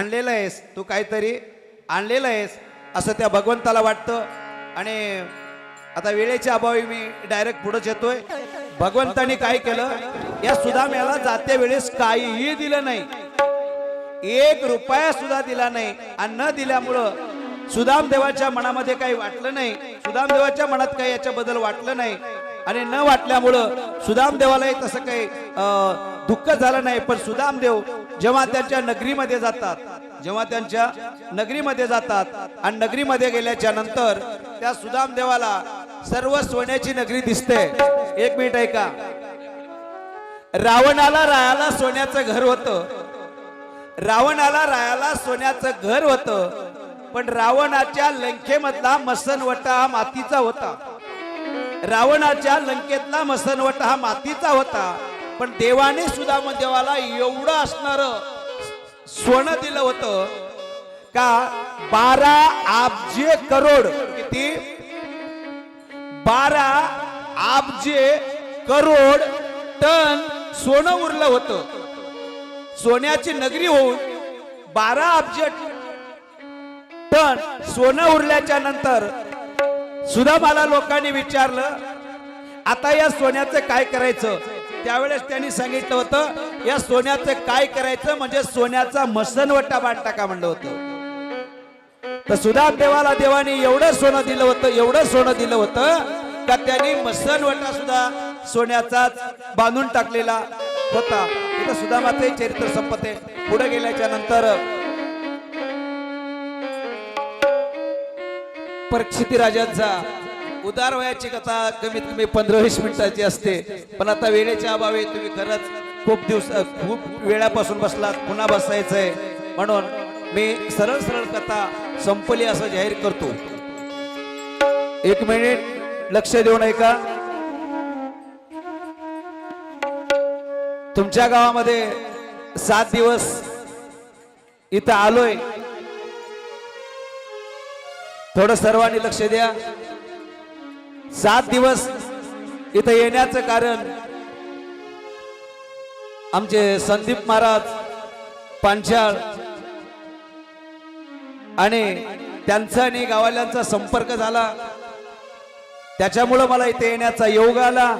आणलेलं आहेस तू काहीतरी आणलेलं आहेस असं त्या भगवंताला वाटतं. आणि आता वेळेच्या अभावी मी डायरेक्ट पुढेच येतोय भगवंतानी काय केलं? या सुदाम्याला जात्या वेळेस काहीही दिलं नाही. एक रुपया सुद्धा दिला नाही. आणि न दिल्यामुळं सुदाम देवाच्या मनामध्ये काही वाटलं नाही. सुदाम देवाच्या मनात काही याच्याबद्दल वाटलं नाही. आणि न वाटल्यामुळं सुदाम देवालाही तसं काही अं, दुःख झालं नाही पण सुदाम देव जेव्हा त्यांच्या नगरीमध्ये जातात जेव्हा त्यांच्या नगरीमध्ये जातात आणि नगरीमध्ये गेल्याच्यानंतर त्या सुदाम देवाला सर्व सोन्याची नगरी दिसते. एक मिनिट ऐका. रावणाला रायाला सोन्याचं घर होतं. रावणाला रायाला सोन्याचं घर होतं. पण रावणाच्या लंकेमधला मसनवटा हा मातीचा होता. रावणाच्या लंकेतला मसनवट हा मातीचा होता. पण देवाने सुद्धा मग देवाला एवढं असणार सोनं दिलं होतं का? बारा आबजे करोड किती? बारा आबजे करोड टन सोनं उरलं होतं. सोन्याची नगरी होऊन बारा अब्ज टन सोनं उरल्याच्या नंतर सुद्धा मला लोकांनी विचारलं आता या सोन्याचं काय करायचं? त्यावेळेस त्यांनी सांगितलं होतं या सोन्याचं काय करायचं म्हणजे सोन्याचा मसनवटा बांधता टाका म्हणलं होतं. तर सुधा देवाला देवाने एवढं सोनं दिलं होतं एवढं सोनं दिलं होतं का त्यांनी मसनवटा सुद्धा सोन्याचाच बांधून टाकलेला होता. तिथं सुदामाचे चरित्र संपते पुढे गेल्याच्यानंतर परीक्षिती राजांचा उदार वयाची कथा कमीत कमी पंधरा वीस मिनिटाची असते. पण आता वेळेच्या अभावी तुम्ही खरंच खूप दिवस खूप वेळापासून बसलात पुन्हा बसायचंय. म्हणून मी सरळ सरळ कथा संपली असं जाहीर करतो. एक मिनिट लक्ष देऊन ऐका. तुमच्या गावामध्ये सात दिवस इथं आलोय. थोडं सर्वांनी लक्ष द्या. सात दिवस इथं येण्याचं कारण आमचे संदीप महाराज पांचाळ आणि त्यांचा आणि गावाल्यांचा संपर्क झाला. त्याच्यामुळं मला इथे येण्याचा योग आला.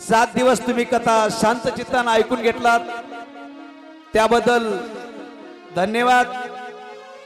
सात दिवस तुम्ही कथा शांत चित्तानं ऐकून घेतलात. त्याबद्दल धन्यवाद.